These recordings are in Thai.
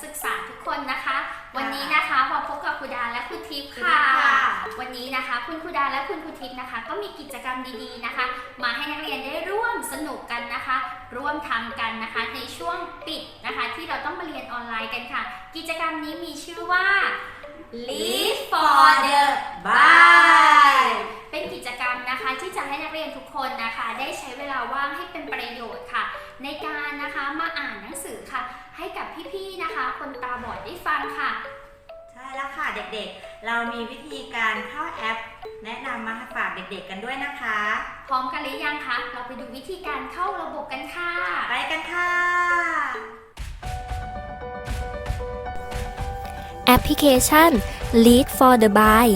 ชั้นประถมศึกษาทุกคนนะคะ วันนี้นะคะมาพบกับครูดาและครูทิพย์ค่ะ วันนี้นะคะ คุณครูดาและคุณครูทิพย์นะคะ ก็มีกิจกรรมดีๆนะคะ มาให้นักเรียนได้ร่วมสนุกกันนะคะ ร่วมทำกันนะคะ ในช่วงปิดนะคะ ที่เราต้องมาเรียนออนไลน์กันค่ะ กิจกรรมนี้มีชื่อว่า Lead for the by เป็นกิจกรรมนะคะที่จะให้นักเรียนทุกคนนะคะ ได้ใช้เวลาว่างให้เป็นประโยชน์ค่ะ ในการนะคะมาอ่านหนังสือค่ะ ให้กับพี่ๆนะคะ คนตาบอดได้ฟังค่ะ ใช่แล้วค่ะเด็กๆ เรามีวิธีการเข้าแอป แนะนำมาฝากเด็กๆกันด้วยนะคะ พร้อมกันหรือยังคะ เราไปดูวิธีการเข้าระบบกันค่ะ ไปกันค่ะ ปพลิเคชัน Lead for the Buy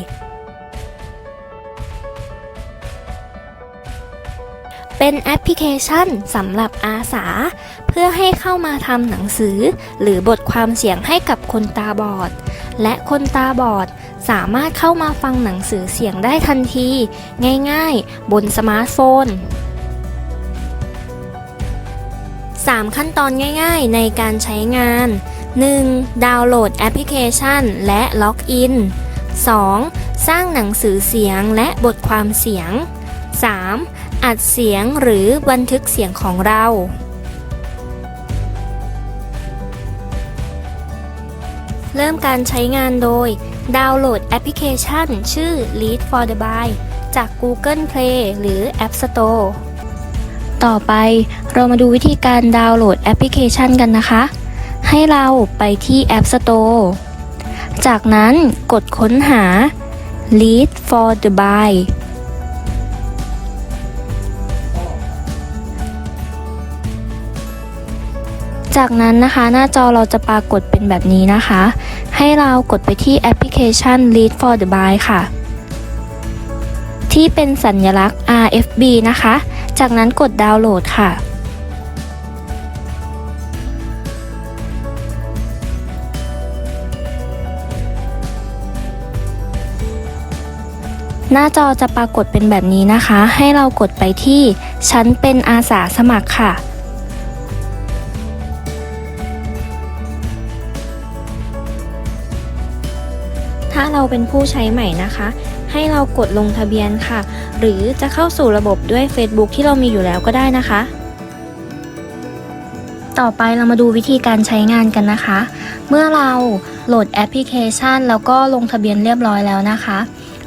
เป็นแอปพลิเคชันสำหรับอาสา เพื่อให้เข้ามาทำหนังสือ หรือบทความเสียงให้กับคนตาบอด และคนตาบอดสามารถเข้ามาฟังหนังสือเสียงได้ทันที ง่ายๆ บนสมาร์ทโฟน 3 ขั้นตอนง่ายๆ ในการใช้งาน 1. ดาวน์โหลดแอปพลิเคชัน และล็อกอิน 2. สร้างหนังสือเสียงและบทความเสียง 3. อัดเสียงหรือบันทึกเสียงของเรา เริ่มการใช้งานโดย ดาวน์โหลดแอปพลิเคชัน ชื่อ Lead for the By จาก Google Play หรือ App Store ต่อไปเรามาดูวิธีการดาวน์โหลดแอปพลิเคชันกันนะคะ ให้เราไปที่ App Store จากนั้นกดค้นหา Lead for the By จากนั้นนะคะหน้าจอเราจะปรากฏเป็นแบบนี้นะคะ ให้เรากดไปที่แอปพลิเคชัน Lead for the By ค่ะ ที่เป็นสัญลักษณ์ RFB นะคะ จากนั้นกดดาวน์โหลดค่ะ หน้าจอจะปรากฏเป็นแบบนี้นะคะ ให้เรากดไปที่ฉันเป็นอาสาสมัครค่ะ ถ้าเราเป็นผู้ใช้ใหม่นะคะ ให้เรากดลงทะเบียนค่ะ หรือจะเข้าสู่ระบบด้วย Facebook ที่เรามีอยู่แล้วก็ได้นะคะ ต่อไปเรามาดูวิธีการใช้งานกันนะคะ เมื่อเราโหลดแอปพลิเคชัน แล้วก็ลงทะเบียนเรียบร้อยแล้วนะคะ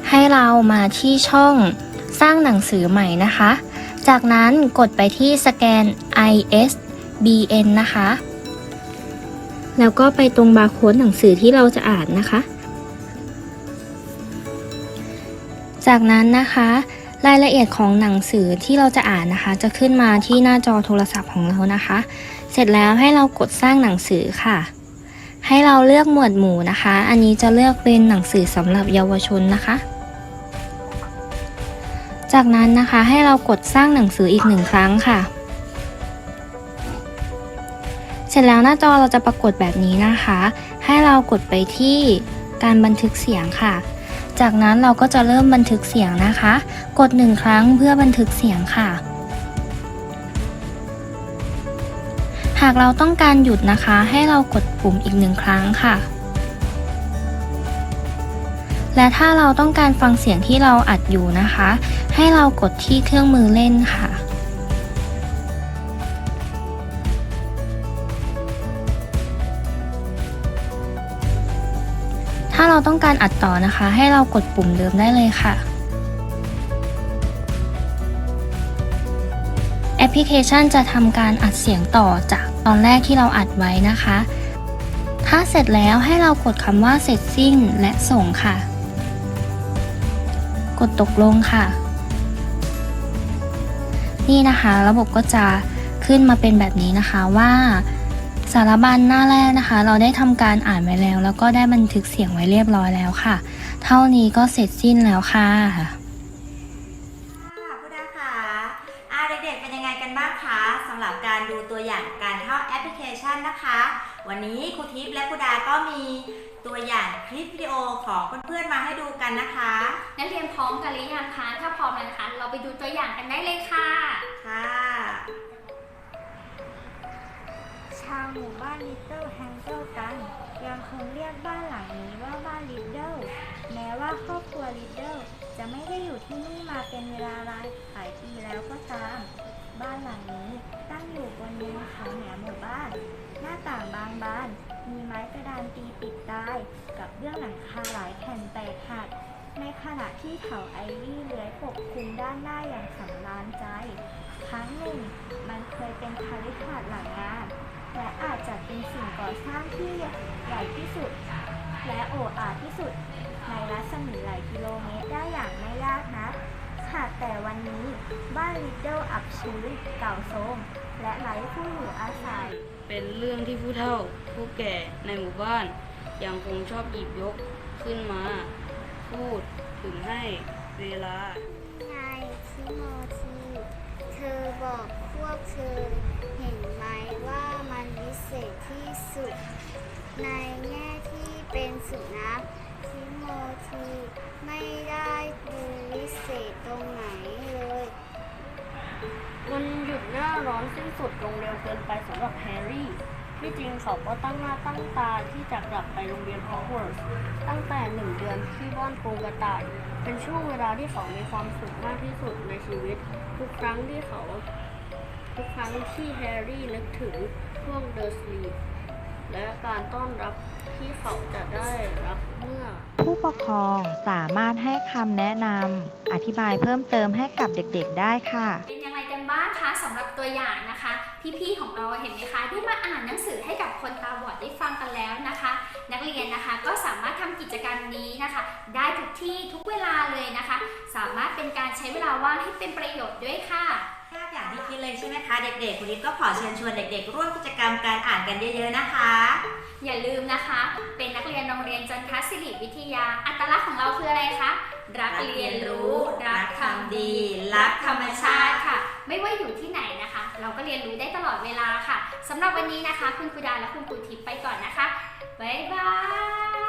ให้เรามาที่ช่องสร้างหนังสือใหม่นะคะ จากนั้นกดไปที่สแกน ISBN นะคะ แล้วก็ไปตรงบาร์โค้ดหนังสือที่เราจะอ่านนะคะ จากนั้นนะคะ รายละเอียดของหนังสือที่เราจะอ่านนะคะ จะขึ้นมาที่หน้าจอโทรศัพท์ของเรานะคะ เสร็จแล้วให้เรากดสร้างหนังสือค่ะ ให้เราเลือกหมวดหมู่นะคะ อันนี้จะเลือกเป็นหนังสือสำหรับเยาวชนนะคะ จากนั้นนะคะให้เรากดสร้างหนังสืออีกหนึ่งครั้งค่ะ เสร็จแล้วหน้าจอเราจะปรากฏแบบนี้นะคะ ให้เรากดไปที่การบันทึกเสียงค่ะ จากนั้นเราก็จะเริ่มบันทึกเสียงนะคะ กดหนึ่งครั้งเพื่อบันทึกเสียงค่ะ หากเราต้องการหยุดนะคะ ให้เรากดปุ่มอีกหนึ่งครั้งค่ะ และถ้าเราต้องการฟังเสียงที่เราอัดอยู่นะคะ ให้เรากดที่เครื่องมือเล่นค่ะ ถ้าเราต้องการอัดต่อนะคะ ให้เรากดปุ่มเดิมได้เลยค่ะแอปพลิเคชันจะทำการอัดเสียงต่อจากตอนแรกที่เราอัดไว้นะคะ ถ้าเสร็จแล้วให้เรากดคำว่าเสร็จสิ้นและส่งค่ะ กดตกลงค่ะ นี่นะคะ ระบบก็จะขึ้นมาเป็นแบบนี้นะคะว่าสารบัญหน้าแรกนะคะ เราได้ทำการอ่านไว้แล้ว แล้วก็ได้บันทึกเสียงไว้เรียบร้อยแล้วค่ะ เท่านี้ก็เสร็จสิ้นแล้วค่ะค่ะผู้ดาค่ะอาเด็กๆเป็นยังไงกันบ้างคะสำหรับการดูตัวอย่างการเข้าแอปพลิเคชันนะคะ วันนี้ครูทิพย์และครูดาก็มี ตัวอย่างคลิปวิดีโอของเพื่อนๆมาให้ดูกันนะคะ นักเรียนพร้อมกันหรือยังคะ ถ้าพร้อมแล้วนะคะ เราไปดูตัวอย่างกันได้เลยค่ะ ค่ะ ชาวหมู่บ้านลิตเติ้ลแฮงเกิลกัน ยังคงเรียกบ้านหลังนี้ว่าบ้านลิตเติ้ลแม้ว่าครอบครัวลิตเติ้ลจะไม่ได้อยู่ที่นี่มาเป็นเวลาหลายหลายปีแล้วก็ตาม บ้านหลังนี้ตั้งอยู่บนเนินเขาเหนือหมู่บ้าน หน้าต่างบางบาน มีไม้กระดานตีปิดตาย กับเบื้องหลังคาหลายแผ่นแตกหัก ในขณะที่เถาไอวี่เลื้อยปกคลุมด้านหน้าอย่างสำราญใจ ครั้งหนึ่งมันเคยเป็นคาลิขาดหลังงาน และอาจจะเป็นสิ่งก่อสร้างที่ใหญ่ที่สุด และโอ้อาที่สุด ในรัศมีหลายกิโลเมตรได้อย่างไม่ยากนักค่ะแต่วันนี้บ้านลิเดิลอับชื้นเก่าโทรมและไร้ผู้อยู่อาศัย เป็นเรื่องที่ผู้เฒ่า ผู้แก่ในหมู่บ้าน ยังคงชอบหยิบยกขึ้นมา พูดถึงให้เวลาไงทิโมธี เธอบอกพวกเธอเห็นไหมว่ามันวิเศษที่สุด ในแง่ที่เป็นสุนัขทิโมธีไม่ได้ดูวิเศษตรงไหนเลยวันหยุดหน้าร้อนสิ้นสุดลงเร็วเกินไปสำหรับแฮร์รี่ ที่จริงเขาก็ตั้งหน้าตั้งตาที่จะกลับไปโรงเรียนฮอกวอตส์ตั้งแต่หนึ่งเดือนที่บ้านโปงกระต่าย เป็นช่วงเวลาที่เขามีความสุขมากที่สุดในชีวิต ทุกครั้งที่เขา ทุกครั้งที่แฮร์รี่นึกถึงช่วงเดอร์สลีและการต้อนรับที่เขาจะได้รับเมื่อ ผู้ปกครองสามารถให้คำแนะนำอธิบายเพิ่มเติมให้กับเด็กๆได้ค่ะ เป็นยังไงกันบ้างคะสำหรับตัวอย่างนะคะ พี่ๆของเราเห็นไหมคะได้มาอ่านหนังสือให้กับคนตาบอดได้ฟังกันแล้วนะคะ นักเรียนนะคะก็สามารถทำกิจกรรมนี้นะคะ ได้ทุกที่ทุกเวลาเลยนะคะ สามารถเป็นการใช้เวลาว่างให้เป็นประโยชน์ด้วยค่ะภาพอย่างที่คิดเลยใช่ไหมคะเด็กๆคุณลิศก็ขอเชิญชวนเด็ก ๆ ร่วมกิจกรรมการอ่านกันเยอะ ๆนะคะ อย่าลืมนะคะ เป็นนักเรียนโรงเรียนจันทศิริวิทยา อัตลักษณ์ของเราคืออะไรคะรักเรียนรู้ รักทำดี รักธรรมชาติค่ะ ไม่ว่าอยู่ที่ไหนนะคะ ราก็เรียนรู้ได้ตลอดเวลาค่ะสำหรับวันนี้นะคะ คุณครูดาและคุณครูทิพย์ไปก่อนนะคะบ๊ายบาย